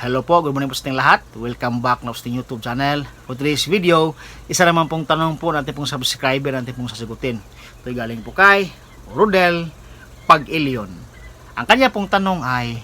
Hello po, good morning po sa ating lahat. Welcome back na sa ating YouTube channel. For today's video, isa naman pong tanong po natin pong subscriber natin pong sasagutin. Ito galing po kay Rodel Pag-Ilion. Ang kanya pong tanong ay,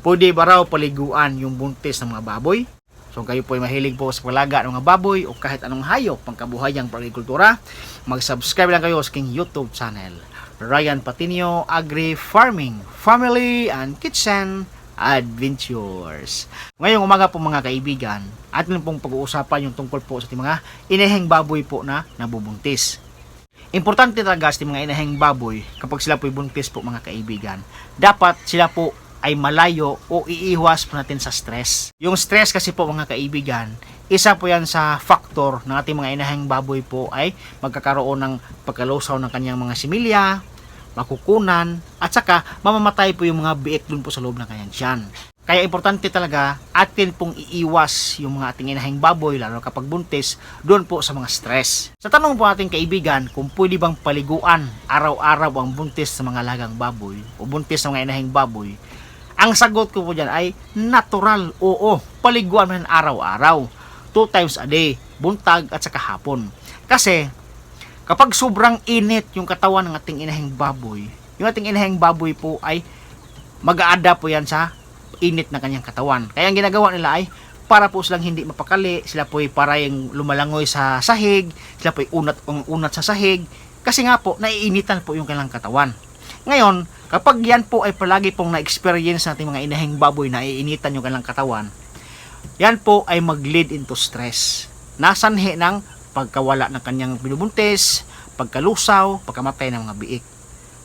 pwede ba raw paliguan yung buntis ng mga baboy? So kung kayo po ay mahilig po sa palaga ng mga baboy o kahit anong hayop pang kabuhayang pag-agrikultura, mag-subscribe lang kayo sa aking YouTube channel. Ryan Patinio Agri Farming, Family and Kitchen Adventures. Ngayong umaga po mga kaibigan, atin pong pag-uusapan yung tungkol po sa ating mga ineheng baboy po na nabubuntis. Importante talaga sa mga ineheng baboy kapag sila po buntis po mga kaibigan. Dapat sila po ay malayo o iiwas po natin sa stress. Yung stress kasi po mga kaibigan, isa po yan sa factor ng ating mga inaheng baboy po ay magkakaroon ng pagkalusaw ng kanyang mga similya, makukunan, at saka mamamatay po yung mga biik dun po sa loob ng kanyang tiyan. Kaya importante talaga atin pong iiwas yung mga ating inahing baboy lalo kapag buntis doon po sa mga stress. Sa tanong po ating kaibigan kung pwede bang paliguan araw-araw ang buntis sa mga lagang baboy o buntis sa mga inahing baboy, ang sagot ko po dyan ay natural, oo, paliguan mo yan araw-araw. Two times a day, buntag at saka hapon. Kasi kapag sobrang init yung katawan ng ating inahing baboy, yung ating inahing baboy po ay mag-aada po yan sa init ng kanyang katawan. Kaya ang ginagawa nila ay para po silang hindi mapakali, sila po ay para yung lumalangoy sa sahig, sila po ay unat, unat sa sahig, kasi nga po, naiinitan po yung kanilang katawan. Ngayon, kapag yan po ay palagi pong na-experience natin mga inahing baboy na iinitan yung kanilang katawan, yan po ay mag-lead into stress. Nasanhi ng pagkawala ng kanyang binubuntis, pagkalusaw, pagkamatay ng mga biik.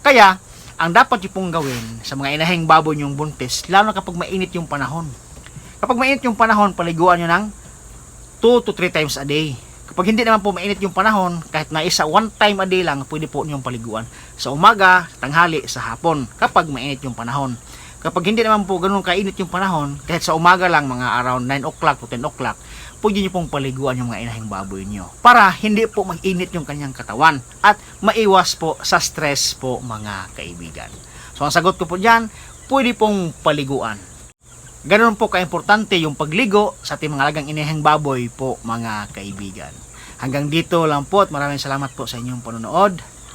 Kaya, ang dapat yung pong gawin sa mga inahing baboy yung buntis, lalo na kapag mainit yung panahon. Kapag mainit yung panahon, paliguan nyo ng 2 to 3 times a day. Kapag hindi naman po mainit yung panahon, kahit na isa, one time a day lang, pwede po niyong paliguan. Sa umaga, tanghali, sa hapon, kapag mainit yung panahon. Kapag hindi naman po ganun kainit yung panahon, kahit sa umaga lang, mga around 9 o'clock to 10 o'clock, pwede niyo pong paliguan yung mga inahing baboy niyo. Para hindi po mag-init yung kanyang katawan at maiwas po sa stress po mga kaibigan. So ang sagot ko po dyan, pwede pong paliguan. Ganun po kaimportante yung pagligo sa ating mga lagang iniheng baboy po mga kaibigan. Hanggang dito lang po at maraming salamat po sa inyong panonood.